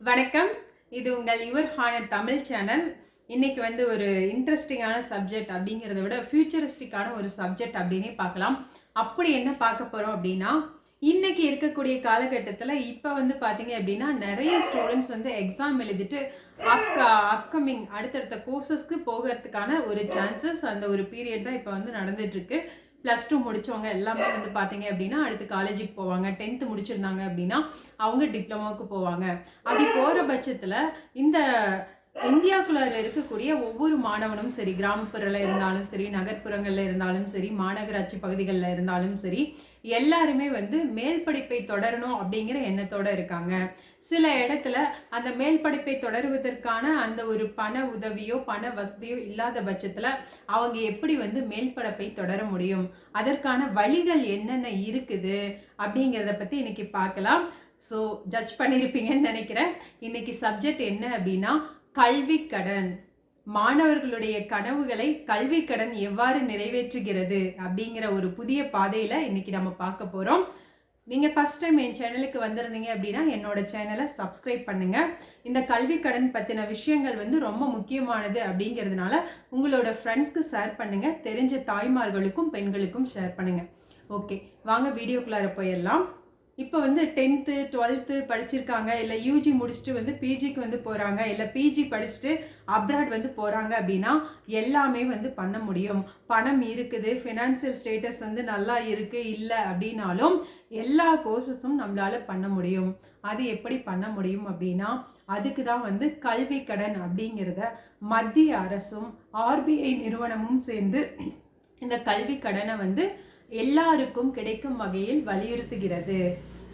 வணக்கம். இது உங்கள் யுவர் ஹானர் தமிழ் சேனல். இன்றைக்கி வந்து ஒரு இன்ட்ரெஸ்டிங்கான சப்ஜெக்ட் அப்படிங்கிறத விட ஃபியூச்சரிஸ்டிக்கான ஒரு சப்ஜெக்ட் அப்படின்னே பார்க்கலாம். அப்படி என்ன பார்க்க போகிறோம் அப்படின்னா இன்றைக்கி இருக்கக்கூடிய காலகட்டத்தில் இப்போ வந்து பார்த்தீங்க அப்படின்னா நிறைய ஸ்டூடெண்ட்ஸ் வந்து எக்ஸாம் எழுதிட்டு அப் அப்கமிங் அடுத்தடுத்த கோர்சஸ்க்கு போகிறதுக்கான ஒரு சான்சஸ் அந்த ஒரு பீரியட் தான் இப்போ வந்து நடந்துட்டுருக்கு ப்ளஸ் டூ முடிச்சவங்க எல்லாமே வந்து பார்த்தீங்க அப்படின்னா அடுத்து காலேஜுக்கு போவாங்க. டென்த்து முடிச்சிருந்தாங்க அப்படின்னா அவங்க டிப்ளமோவுக்கு போவாங்க. அப்படி போகிற பட்சத்தில் இந்த இந்தியாக்குள்ள இருக்கக்கூடிய ஒவ்வொரு மாணவனும் சரி கிராமப்புறத்தில் இருந்தாலும் சரி நகர்ப்புறங்களில் இருந்தாலும் சரி மாநகராட்சி பகுதிகளில் இருந்தாலும் சரி எல்லாருமே வந்து மேல் படிப்பை தொடரணும் அப்படிங்கிற எண்ணத்தோடு இருக்காங்க. சில இடத்துல அந்த மேல் படிப்பை தொடருவதற்கான அந்த ஒரு பண உதவியோ பண வசதியோ இல்லாத பட்சத்தில் அவங்க எப்படி வந்து மேல் படிப்பை தொடர முடியும்? அதற்கான வழிகள் என்னென்ன இருக்குது? அப்படிங்கிறத பற்றி இன்னைக்கு பார்க்கலாம். ஸோ ஜட்ஜ் பண்ணியிருப்பீங்கன்னு நினைக்கிறேன். இன்னைக்கு சப்ஜெக்ட் என்ன அப்படின்னா கல்வி கடன் மாணவர்களுடைய கனவுகளை கல்வி கடன் எவ்வாறு நிறைவேற்றுகிறது அப்படிங்கிற ஒரு புதிய பாதையில் இன்னைக்கு நம்ம பார்க்க போகிறோம் நீங்கள் ஃபஸ்ட் டைம் என் சேனலுக்கு வந்திருந்தீங்க அப்படின்னா என்னோட சேனலை சப்ஸ்கிரைப் பண்ணுங்கள் இந்த கல்வி கடன் பற்றின விஷயங்கள் வந்து ரொம்ப முக்கியமானது அப்படிங்கிறதுனால உங்களோட ஃப்ரெண்ட்ஸ்க்கு ஷேர் பண்ணுங்கள் தெரிஞ்ச தாய்மார்களுக்கும் பெண்களுக்கும் ஷேர் பண்ணுங்கள் ஓகே வாங்க வீடியோக்குள்ளார போயிடலாம். இப்போ வந்து டென்த்து டுவெல்த்து படிச்சிருக்காங்க. இல்லை யூஜி முடிச்சுட்டு வந்து பிஜிக்கு வந்து போகிறாங்க இல்லை பிஜி படிச்சுட்டு அப்ராட் வந்து போகிறாங்க அப்படின்னா எல்லாமே வந்து பண்ண முடியும். பணம் இருக்குது. ஃபினான்சியல் ஸ்டேட்டஸ் வந்து நல்லா இருக்குது இல்லை அப்படின்னாலும் எல்லா கோர்சஸும் நம்மளால பண்ண முடியும். அது எப்படி பண்ண முடியும் அப்படின்னா அதுக்கு தான் வந்து கல்வி கடன் அப்படிங்கிறத மத்திய அரசும் ஆர்பிஐ நிறுவனமும் சேர்ந்து இந்த கல்வி கடனை வந்து எல்லாருக்கும் கிடைக்கும் வகையில் வலியுறுத்துகிறது.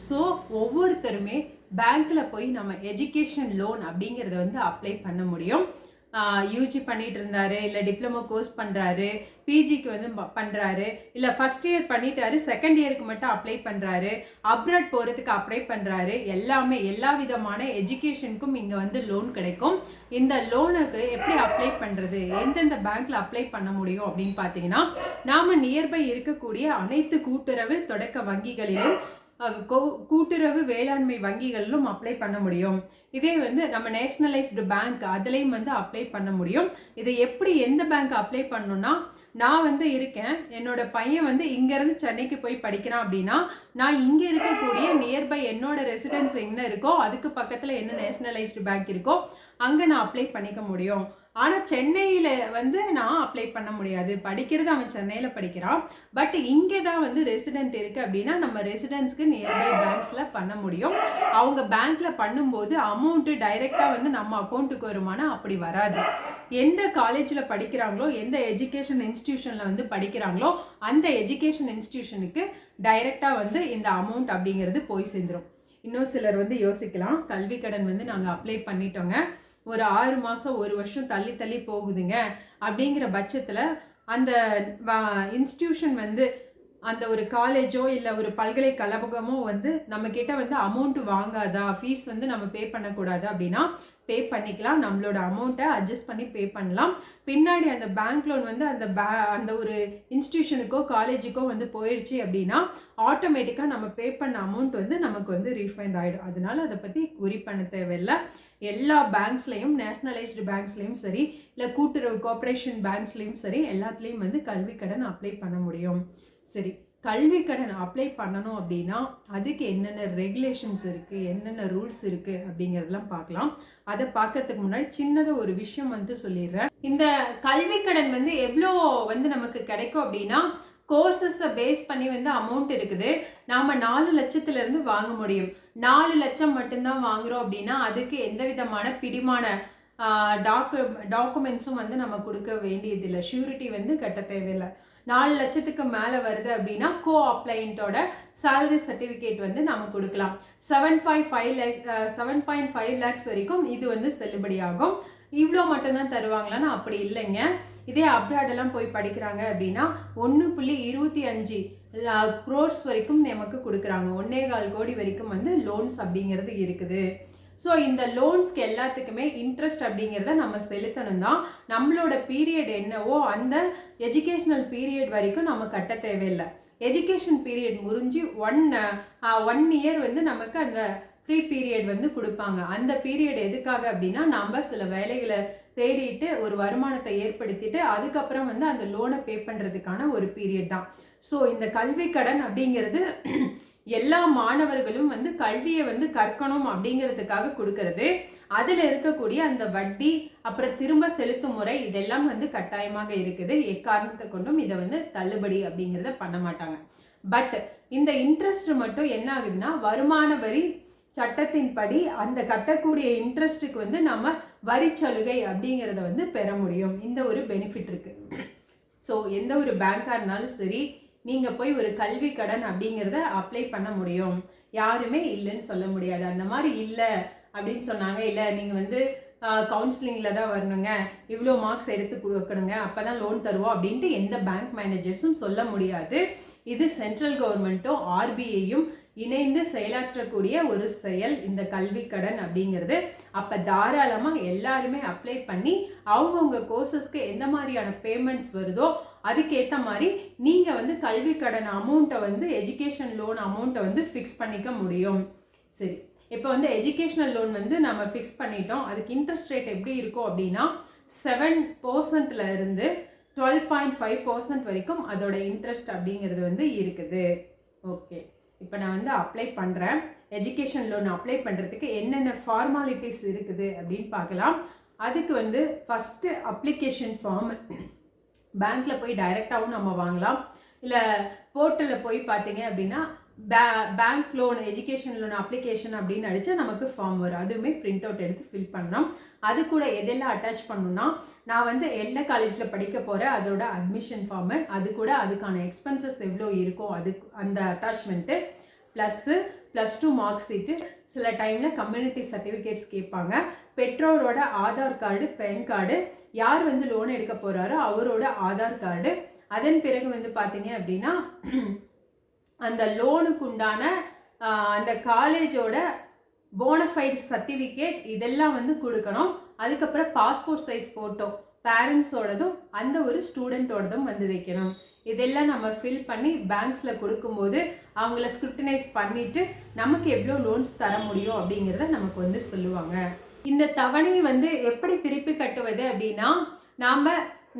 ஸோ ஒவ்வொருத்தருமே பேங்க்கில் போய் நம்ம எஜுகேஷன் லோன் அப்படிங்கிறத வந்து அப்ளை பண்ண முடியும். யூஜி பண்ணிகிட்டு இருந்தாரு இல்லை டிப்ளமோ கோர்ஸ் பண்ணுறாரு பிஜிக்கு வந்து பண்ணுறாரு இல்லை ஃபர்ஸ்ட் இயர் பண்ணிட்டாரு செகண்ட் இயருக்கு மட்டும் அப்ளை பண்ணுறாரு அப்ராட் போகிறதுக்கு அப்ளை பண்ணுறாரு எல்லாமே எல்லா விதமான எஜுகேஷனுக்கும் இங்கே வந்து லோன் கிடைக்கும். இந்த லோனுக்கு எப்படி அப்ளை பண்ணுறது எந்தெந்த பேங்க்கில் அப்ளை பண்ண முடியும் அப்படின்னு பார்த்தீங்கன்னா நாம் நியர்பை இருக்கக்கூடிய அனைத்து கூட்டுறவு தொடக்க வங்கிகளிலும் கூட்டுறவு வேளாண்மை வங்கிகளிலும் அப்ளை பண்ண முடியும். இதே வந்து நம்ம நேஷனலைஸ்டு பேங்க் அதுலேயும் வந்து அப்ளை பண்ண முடியும். இதை எப்படி எந்த பேங்க் அப்ளை பண்ணணும்னா நான் வந்து இருக்கேன் என்னோட பையன் வந்து இங்கேருந்து சென்னைக்கு போய் படிக்கிறான் அப்படின்னா நான் இங்கே இருக்கக்கூடிய நியர்பை என்னோட ரெசிடென்ஸ் என்ன இருக்கோ அதுக்கு பக்கத்தில் என்ன நேஷனலைஸ்டு பேங்க் இருக்கோ அங்கே நான் அப்ளை பண்ணிக்க முடியும். ஆனால் சென்னையில் வந்து நான் அப்ளை பண்ண முடியாது. படிக்கிறது அவன் சென்னையில் படிக்கிறான். பட் இங்கே தான் வந்து ரெசிடென்ட் இருக்குது அப்படின்னா நம்ம ரெசிடென்ட்ஸ்க்கு நியர்பை பேங்க்ஸில் பண்ண முடியும். அவங்க பேங்க்கில் பண்ணும்போது அமௌண்ட்டு டைரெக்டாக வந்து நம்ம அக்கௌண்ட்டுக்கு வருமானா அப்படி வராது. எந்த காலேஜில் படிக்கிறாங்களோ எந்த எஜுகேஷன் இன்ஸ்டியூஷனில் வந்து படிக்கிறாங்களோ அந்த எஜுகேஷன் இன்ஸ்டியூஷனுக்கு டைரெக்டாக வந்து இந்த அமௌண்ட் அப்படிங்கிறது போய் சேர்ந்துரும். இன்னும் சிலர் வந்து யோசிக்கலாம். கல்வி கடன் வந்து நாங்கள் அப்ளை பண்ணிட்டோங்க. ஒரு ஆறு மாதம் ஒரு வருஷம் தள்ளி தள்ளி போகுதுங்க. அப்படிங்கிற பட்சத்தில் அந்த இன்ஸ்டிடியூஷன் வந்து அந்த ஒரு காலேஜோ இல்லை ஒரு பல்கலைக்கழகமோ வந்து நம்மக்கிட்ட வந்து அமௌண்ட்டு வாங்காதா? ஃபீஸ் வந்து நம்ம பே பண்ணக்கூடாது? அப்படின்னா பே பண்ணிக்கலாம். நம்மளோட அமௌண்ட்டை அட்ஜஸ்ட் பண்ணி பே பண்ணலாம். பின்னாடி அந்த பேங்க் லோன் வந்து அந்த பே அந்த ஒரு இன்ஸ்டியூஷனுக்கோ காலேஜுக்கோ வந்து போயிடுச்சு அப்படின்னா ஆட்டோமேட்டிக்காக நம்ம பே பண்ண அமௌண்ட் வந்து நமக்கு வந்து ரீஃபண்ட் ஆகிடும் அதனால் அதை பற்றி குறி பண்ண தேவையில்லை. எல்லா பேங்க்ஸ்லேயும் நேஷ்னலைஸ்டு பேங்க்ஸ்லேயும் சரி இல்லை கூட்டுறவு கோஆப்ரேஷன் பேங்க்ஸ்லேயும் சரி எல்லாத்துலேயும் வந்து கல்வி கடன் அப்ளை பண்ண முடியும். சரி. கல்வி கடன் அப்ளை பண்ணணும் அப்படின்னா அதுக்கு என்னென்ன ரெகுலேஷன்ஸ் இருக்குது என்னென்ன ரூல்ஸ் இருக்குது அப்படிங்கிறதெல்லாம் பார்க்கலாம். அதை பார்க்கறதுக்கு முன்னாடி சின்னதாக ஒரு விஷயம் வந்து சொல்லிடுறேன். இந்த கல்வி கடன் வந்து எவ்வளோ வந்து நமக்கு கிடைக்கும் அப்படின்னா கோர்சஸை பேஸ் பண்ணி வந்து அமௌண்ட் இருக்குது. நாம் நாலு லட்சத்துலேருந்து வாங்க முடியும். நாலு லட்சம் மட்டும்தான் வாங்குறோம் அப்படின்னா அதுக்கு எந்த விதமான பிடிமான டாக்கு டாக்குமெண்ட்ஸும் வந்து நம்ம கொடுக்க வேண்டியதில்லை. ஷூரிட்டி வந்து கட்ட தேவையில்லை. நாலு லட்சத்துக்கு மேலே வருது அப்படின்னா கோ அப்ளைண்ட்டோட சேலரி சர்டிஃபிகேட் வந்து நம்ம கொடுக்கலாம். Seven point five lakh seven point five lakhs வரைக்கும் இது வந்து செல்லுபடியாகும் இவ்வளோ மட்டும்தான் தருவாங்களான்னு அப்படி இல்லைங்க. இதே அப்ராடெல்லாம் போய் படிக்கிறாங்க அப்படின்னா ஒன்று புள்ளி இருபத்தி அஞ்சு க்ரோர்ஸ் வரைக்கும் நமக்கு கொடுக்குறாங்க. ஒன்னே கால் கோடி வரைக்கும் வந்து லோன்ஸ் அப்படிங்கிறது இருக்குது. ஸோ இந்த லோன்ஸ்க்கு எல்லாத்துக்குமே இன்ட்ரெஸ்ட் அப்படிங்கிறத நம்ம செலுத்தணும் தான் நம்மளோட பீரியட் என்னவோ அந்த எஜுகேஷ்னல் பீரியட் வரைக்கும் நம்ம கட்ட தேவையில்லை. எஜுகேஷன் பீரியட் முறிஞ்சு ஒன் ஒன் இயர் வந்து நமக்கு அந்த ஃப்ரீ பீரியட் வந்து கொடுப்பாங்க. அந்த பீரியட் எதுக்காக அப்படின்னா நம்ம சில வேலைகளை தேடிட்டு ஒரு வருமானத்தை ஏற்படுத்திட்டு அதுக்கப்புறம் வந்து அந்த லோனை பே பண்ணுறதுக்கான ஒரு பீரியட் தான். ஸோ இந்த கல்வி கடன் அப்படிங்கிறது எல்லா மாணவர்களும் வந்து கல்வியை வந்து கற்கணும் அப்படிங்கிறதுக்காக கொடுக்கறது. அதில் இருக்கக்கூடிய அந்த வட்டி அப்புறம் திரும்ப செலுத்தும் முறை இதெல்லாம் வந்து கட்டாயமாக இருக்குது. எக்காரணத்தை கொண்டும் இதை வந்து தள்ளுபடி அப்படிங்கிறத பண்ண மாட்டாங்க. பட் இந்த இன்ட்ரெஸ்ட் மட்டும் என்ன ஆகுதுன்னா வருமான வரி சட்டத்தின்படி அந்த கட்டக்கூடிய இன்ட்ரெஸ்ட்டுக்கு வந்து நம்ம வரி சலுகை அப்படிங்கிறத வந்து பெற முடியும். இந்த ஒரு பெனிஃபிட் இருக்குது ஸோ எந்த ஒரு பேங்காக இருந்தாலும் சரி நீங்கள் போய் ஒரு கல்வி கடன் அப்படிங்கிறத அப்ளை பண்ண முடியும். யாருமே இல்லைன்னு சொல்ல முடியாது. அந்த மாதிரி இல்லை அப்படின்னு சொன்னாங்க. இல்லை நீங்கள் வந்து கவுன்சிலிங்கில் தான் வரணுங்க. இவ்வளோ மார்க்ஸ் எடுத்து கொடுக்கணுங்க அப்போ தான் லோன் தருவோம் அப்படின்ட்டு எந்த பேங்க் மேனேஜர்ஸும் சொல்ல முடியாது. இது சென்ட்ரல் கவர்மெண்ட்டும் ஆர்பிஐயும் இணைந்து செயலாற்றக்கூடிய ஒரு செயல் இந்த கல்வி கடன் அப்படிங்கிறது. அப்போ தாராளமாக எல்லாருமே அப்ளை பண்ணி அவங்கவுங்க கோர்சஸ்க்கு எந்த மாதிரியான பேமெண்ட்ஸ் வருதோ அதுக்கேற்ற மாதிரி நீங்கள் வந்து கல்வி கடன் அமௌண்ட்டை வந்து எஜுகேஷன் லோன் அமௌண்ட்டை வந்து ஃபிக்ஸ் பண்ணிக்க முடியும். சரி. இப்போ வந்து எஜுகேஷனல் லோன் வந்து நம்ம ஃபிக்ஸ் பண்ணிட்டோம். அதுக்கு இன்ட்ரெஸ்ட் ரேட் எப்படி இருக்கும் அப்படின்னா செவன் பர்சன்ட்ல இருந்து டுவெல் பாயிண்ட் ஃபைவ் பர்சன்ட் வரைக்கும் அதோட இன்ட்ரெஸ்ட் அப்படிங்கிறது வந்து இருக்குது. ஓகே இப்போ நான் வந்து அப்ளை பண்ணுறேன் எஜுகேஷன் லோன் அப்ளை பண்ணுறதுக்கு என்னென்ன ஃபார்மாலிட்டிஸ் இருக்குது அப்படின்னு பார்க்கலாம். அதுக்கு வந்து ஃபஸ்ட்டு அப்ளிகேஷன் ஃபார்ம் பேங்க்கில் போய் டைரெக்டாகவும் நம்ம வாங்கலாம். இல்லை போர்ட்டலில் போய் பார்த்தீங்க அப்படின்னா பே bank loan education loan application அப்படின்னு அடித்தா நமக்கு ஃபார்ம் வரும். அதுவுமே பிரிண்ட் அவுட் எடுத்து ஃபில் பண்ணோம் அது கூட எதெல்லாம் அட்டாச் பண்ணணும்னா நான் வந்து என்ன காலேஜில் படிக்க போகிறேன் அதோட அட்மிஷன் ஃபார்மு அது கூட அதுக்கான எக்ஸ்பென்சஸ் எவ்வளோ இருக்கும் அது அந்த attachment plus plus two mark sheet சில டைமில் கம்யூனிட்டி சர்டிஃபிகேட்ஸ் கேட்பாங்க. பெற்றோரோட ஆதார் கார்டு பேன் கார்டு யார் வந்து லோன் எடுக்க போகிறாரோ அவரோட ஆதார் கார்டு அதன் பிறகு வந்து பார்த்தீங்க அப்படின்னா அந்த லோனுக்கு உண்டான அந்த காலேஜோட போனஃபைட் சர்டிஃபிகேட் இதெல்லாம் வந்து கொடுக்கணும். அதுக்கப்புறம் பாஸ்போர்ட் சைஸ் ஃபோட்டோ பேரண்ட்ஸோடதும் அந்த ஒரு ஸ்டூடெண்ட்டோடதும் வந்து வைக்கணும். இதெல்லாம் நம்ம ஃபில் பண்ணி பேங்க்ஸில் கொடுக்கும்போது அவங்கள ஸ்கிரிப்டனைஸ் பண்ணிவிட்டு நமக்கு எவ்வளோ லோன்ஸ் தர முடியும் அப்படிங்கிறத நமக்கு வந்து சொல்லுவாங்க. இந்த தவணை வந்து எப்படி திருப்பி கட்டுவது அப்படின்னா நாம்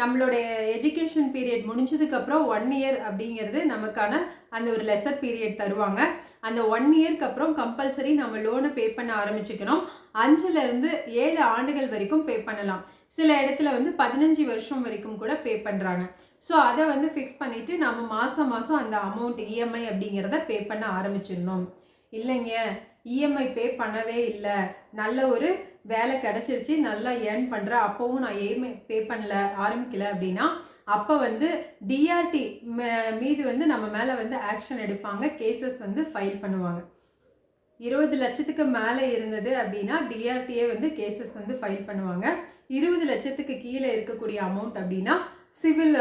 நம்மளுடைய எஜுகேஷன் பீரியட் முடிஞ்சதுக்கப்புறம் ஒன் இயர் அப்படிங்கிறது நமக்கான அந்த ஒரு லெசர் பீரியட் தருவாங்க. அந்த ஒன் இயர்க்கு அப்புறம் கம்பல்சரி நம்ம லோனை பே பண்ண ஆரம்பிச்சுக்கணும். அஞ்சுலேருந்து ஏழு ஆண்டுகள் வரைக்கும் பே பண்ணலாம். சில இடத்துல வந்து பதினஞ்சு வருஷம் வரைக்கும் கூட பே பண்ணுறாங்க ஸோ அதை வந்து ஃபிக்ஸ் பண்ணிவிட்டு நம்ம மாதம் மாதம் அந்த அமௌண்ட் இஎம்ஐ அப்படிங்கிறத பே பண்ண ஆரம்பிச்சிடணும். இல்லைங்க இஎம்ஐ பே பண்ணவே இல்லை. நல்ல ஒரு வேலை கிடச்சிருச்சு நல்லா ஏர்ன் பண்ணுறேன் அப்போவும் நான் ஏமே பே பண்ணல ஆரம்பிக்கல அப்படின்னா அப்போ வந்து டிஆர்டி மீது வந்து நம்ம மேலே வந்து ஆக்ஷன் எடுப்பாங்க. கேசஸ் வந்து ஃபைல் பண்ணுவாங்க. இருபது லட்சத்துக்கு மேலே இருந்தது அப்படின்னா டிஆர்டியே வந்து கேசஸ் வந்து ஃபைல் பண்ணுவாங்க. இருபது லட்சத்துக்கு கீழே இருக்கக்கூடிய அமௌண்ட் அப்படின்னா சிவில்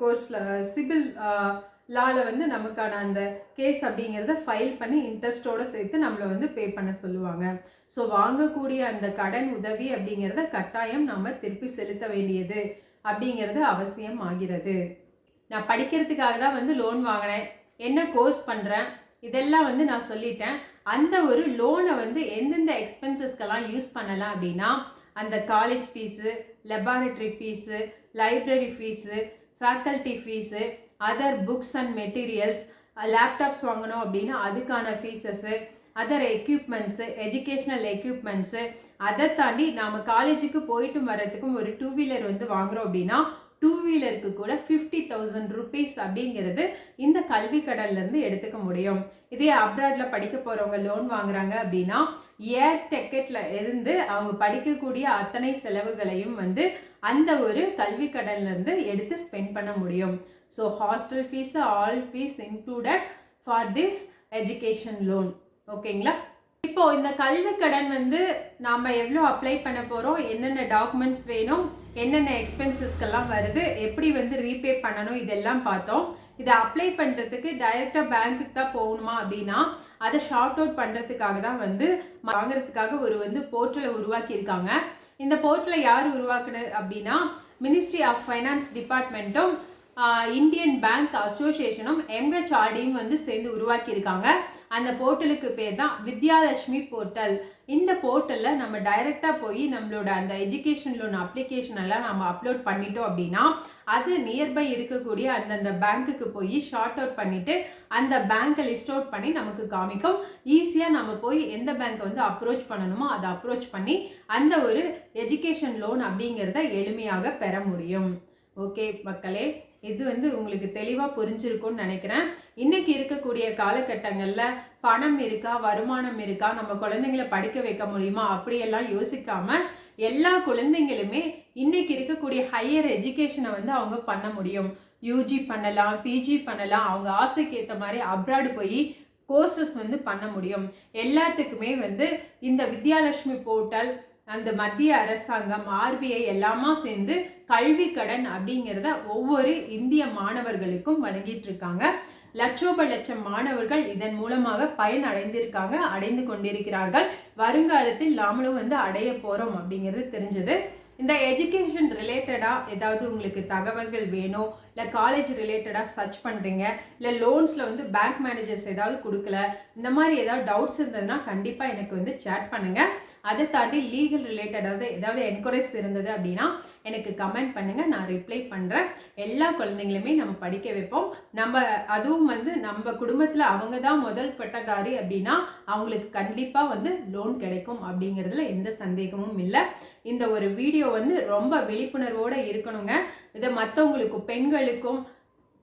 கோர்ஸில் சிவில் லாவில் வந்து நமக்கான அந்த கேஸ் அப்படிங்கிறத ஃபைல் பண்ணி இன்ட்ரெஸ்ட்டோடு சேர்த்து நம்மளை வந்து பே பண்ண சொல்லுவாங்க. ஸோ வாங்கக்கூடிய அந்த கடன் உதவி அப்படிங்கிறத கட்டாயம் நம்ம திருப்பி செலுத்த வேண்டியது அப்படிங்கிறது அவசியம் ஆகிறது. நான் படிக்கிறதுக்காக தான் வந்து லோன் வாங்கினேன். என்ன கோர்ஸ் பண்ணுறேன் இதெல்லாம் வந்து நான் சொல்லிட்டேன். அந்த ஒரு லோனை வந்து எந்தெந்த எக்ஸ்பென்சஸ்க்கெல்லாம் யூஸ் பண்ணலாம் அப்படின்னா அந்த college fees laboratory fees library fees faculty fees other books and materials laptops வாங்கணும் அப்படின்னா அதுக்கான fees other equipments educational equipments அதை தாண்டி நாம் காலேஜுக்கு போயிட்டு வர்றதுக்கும் ஒரு டூ வீலர் வந்து வாங்குகிறோம் அப்படின்னா டூ வீலருக்கு கூட ஃபிஃப்டி தௌசண்ட் ருபீஸ் அப்படிங்கிறது இந்த கல்வி கடன்லேருந்து எடுத்துக்க முடியும். இதே அப்ராடில் படிக்க போகிறவங்க லோன் வாங்குறாங்க அப்படின்னா ஏர் டெக்கெட்டில் இருந்து அவங்க படிக்கக்கூடிய அத்தனை செலவுகளையும் வந்து அந்த ஒரு கல்வி கடன்லேருந்து எடுத்து ஸ்பெண்ட் பண்ண முடியும். So hostel fees all fees included for this education loan ஓகேங்களா இப்போ இந்த கல்வி கடன் வந்து நாம் எவ்வளோ அப்ளை பண்ண போகிறோம் என்னென்ன டாக்குமெண்ட்ஸ் வேணும்? என்னென்ன எக்ஸ்பென்சஸ்க்கெல்லாம் வருது? எப்படி வந்து ரீபே பண்ணணும்? இதெல்லாம் பார்த்தோம். இதை அப்ளை பண்ணுறதுக்கு டைரெக்டாக பேங்க்குக்கு தான் போகணுமா அப்படின்னா அதை ஷார்ட் அவுட் பண்ணுறதுக்காக தான் வந்து வாங்குறதுக்காக ஒரு வந்து போர்ட்டலை உருவாக்கியிருக்காங்க. இந்த போர்ட்டலை யார் உருவாக்குனது அப்படின்னா மினிஸ்ட்ரி ஆஃப் ஃபைனான்ஸ் டிபார்ட்மெண்ட்டும் இந்தியன் பேங்க் அசோசியேஷனும் எம்ஹெச்ஆர்டியும் வந்து சேர்ந்து உருவாக்கியிருக்காங்க. அந்த போர்ட்டலுக்கு பேர் தான் வித்யாலட்சுமி போர்ட்டல். இந்த போர்ட்டலில் நம்ம டைரெக்டாக போய் நம்மளோட அந்த எஜுகேஷன் லோன் அப்ளிகேஷன் எல்லாம் நம்ம அப்லோட் பண்ணிட்டோம் அப்படின்னா அது நியர்பை இருக்கக்கூடிய அந்தந்த பேங்க்குக்கு போய் ஷார்ட் அவுட் பண்ணிட்டு அந்த பேங்க்கை லிஸ்ட் அவுட் பண்ணி நமக்கு காமிக்கும். ஈஸியாக நம்ம போய் எந்த பேங்க்கை வந்து அப்ரோச் பண்ணணுமோ அதை அப்ரோச் பண்ணி அந்த ஒரு எஜுகேஷன் லோன் அப்படிங்கிறத எளிமையாக பெற முடியும். ஓகே மக்களே. இது வந்து உங்களுக்கு தெளிவாக புரிஞ்சிருக்கும்னு நினைக்கிறேன். இன்னைக்கு இருக்கக்கூடிய காலகட்டங்களில் பணம் இருக்கா வருமானம் இருக்கா நம்ம குழந்தைங்களை படிக்க வைக்க முடியுமா அப்படியெல்லாம் யோசிக்காம எல்லா குழந்தைங்களுமே இன்னைக்கு இருக்கக்கூடிய ஹையர் எஜுகேஷனை வந்து அவங்க பண்ண முடியும். யூஜி பண்ணலாம் பிஜி பண்ணலாம் அவங்க ஆசைக்கு ஏற்ற மாதிரி அப்ராடு போய் கோர்சஸ் வந்து பண்ண முடியும். எல்லாத்துக்குமே வந்து இந்த வித்யாலட்சுமி போர்ட்டல் அந்த மத்திய அரசாங்கம் ஆர்பிஐ எல்லாமா சேர்ந்து கல்வி கடன் அப்படிங்கிறத ஒவ்வொரு இந்திய மாணவர்களுக்கும் வழங்கிட்டு இருக்காங்க. லட்சோப லட்சம் மாணவர்கள் இதன் மூலமாக பயன் அடைந்திருக்காங்க அடைந்து கொண்டிருக்கிறார்கள். வருங்காலத்தில் நாமளும் வந்து அடைய போறோம் அப்படிங்கிறது தெரிஞ்சது. இந்த எஜுகேஷன் ரிலேட்டடாக ஏதாவது உங்களுக்கு தகவல்கள் வேணும்? இல்லை காலேஜ் ரிலேட்டடாக சர்ச் பண்ணுறீங்க இல்லை லோன்ஸில் வந்து பேங்க் மேனேஜர்ஸ் ஏதாவது கொடுக்கல இந்த மாதிரி ஏதாவது டவுட்ஸ் இருந்ததுன்னா கண்டிப்பாக எனக்கு வந்து சேட் பண்ணுங்கள் அதை தாண்டி லீகல் ரிலேட்டடாக ஏதாவது என்கொயரிஸ் இருந்தது அப்படின்னா எனக்கு கமெண்ட் பண்ணுங்கள் நான் ரிப்ளை பண்ணுறேன் எல்லா குழந்தைங்களுமே நம்ம படிக்க வைப்போம். நம்ம அதுவும் வந்து நம்ம குடும்பத்தில் அவங்க தான் முதல் பட்டதாரி அப்படின்னா அவங்களுக்கு கண்டிப்பாக வந்து லோன் கிடைக்கும் அப்படிங்கிறதுல எந்த சந்தேகமும் இல்லை. இந்த ஒரு வீடியோ வந்து ரொம்ப விழிப்புணர்வோடு இருக்கணுங்க. இதை மற்றவங்களுக்கும் பெண்களுக்கும்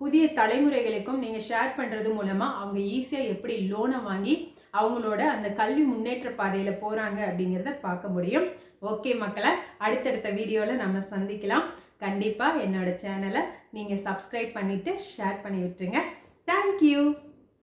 புதிய தலைமுறைகளுக்கும் நீங்கள் ஷேர் பண்ணுறது மூலமாக அவங்க ஈஸியாக எப்படி லோனை வாங்கி அவங்களோட அந்த கல்வி முன்னேற்ற பாதையில் போகிறாங்க அப்படிங்கிறத பார்க்க முடியும். ஓகே மக்களை அடுத்தடுத்த வீடியோவில் நம்ம சந்திக்கலாம். கண்டிப்பாக என்னோட சேனலை நீங்கள் சப்ஸ்கிரைப் பண்ணிவிட்டு ஷேர் பண்ணி விட்டுருங்க. தேங்க்யூ